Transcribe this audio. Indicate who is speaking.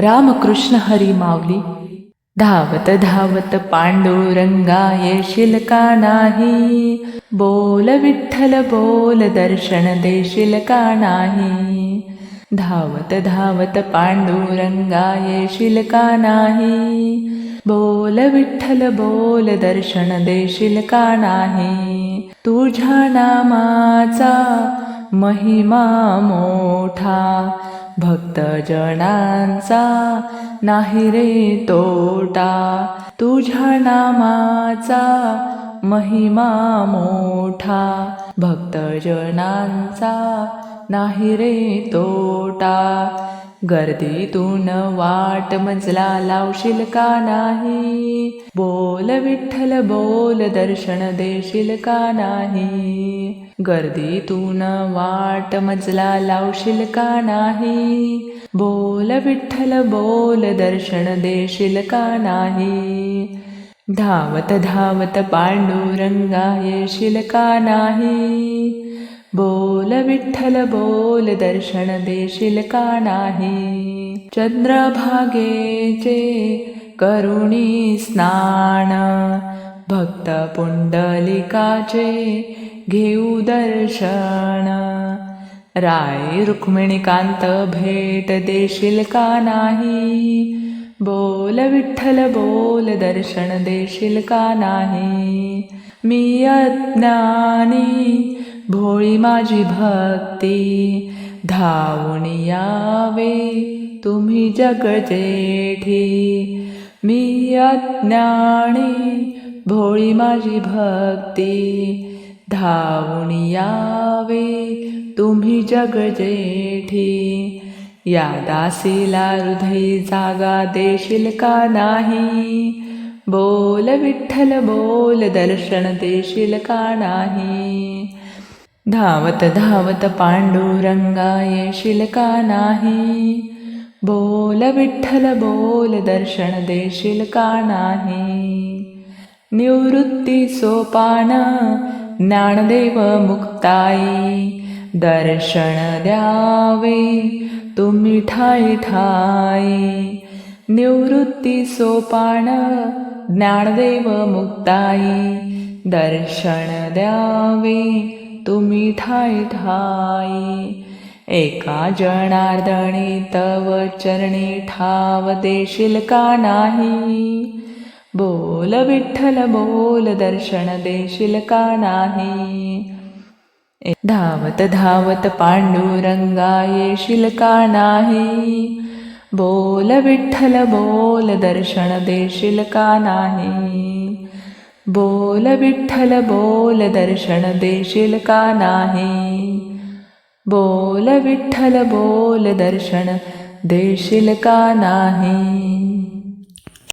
Speaker 1: रामकृष्ण हरी माऊली. धावत धावत पांडुरंगा येशील का नाही? बोल विठ्ठल बोल दर्शन देशील का नाही? धावत धावत पांडुरंगा येशील का नाही? बोल विठ्ठल बोल दर्शन देशील का नाही? तुझ्या नामाचा महिमा मोठा भक्तजनांचा नाही रे तोटा तुझ्या नामाचा महिमा मोठा. भक्तजनांचा नाही रे तोटा गर्दीतून वाट मजला लावशील का नाही? बोल विठ्ठल बोल दर्शन देशील का नाही? गर्दीतून वाट मजला लावशील का नाही? बोल विठ्ठल बोल दर्शन देशील का नाही? धावत धावत पांडुरंगा येशील का नाही? बोल विठ्ठल बोल दर्शन देशील का नाही चंद्रभागेचे करुणी स्नान भक्त पुंडलिकाचे घेऊ दर्शन राय रुक्मिणीकांत भेट देशील का नाही बोल विठ्ठल बोल दर्शन देशील का नाही मी अज्ञानी भोळी माझी भक्ती धावून यावे तुम्ही जग जेठी मी अज्ञानी भोळी माझी भक्ती धावून यावे तुम्ही जग जेठी या दासीला हृदय जागा देशील का नाही? बोल विठ्ठल बोल दर्शन देशील का नाही? धावत धावत पांडुरंगाय शिलका नाही. बोल विठ्ठल बोल दर्शन देशील का नाही. निवृत्ती सोपान ज्ञानदेव मुक्ताई दर्शन द्यावे तुम्ही ठाई ठाई. निवृत्ती सोपान ज्ञानदेव मुक्ताई दर्शन द्यावे तुम्ही ठाई ठाई एका जनार्दनी तव चरणी ठाव देशील का नाही? बोल विठ्ठल बोल दर्शन देशील का नाही? धावत धावत पांडुरंगा येशील का नाही? बोल विठ्ठल बोल दर्शन देशील का नाही? बोल विठ्ठल बोल दर्शन देशील का नाही बोल विठ्ठल बोल दर्शन देशील का नाही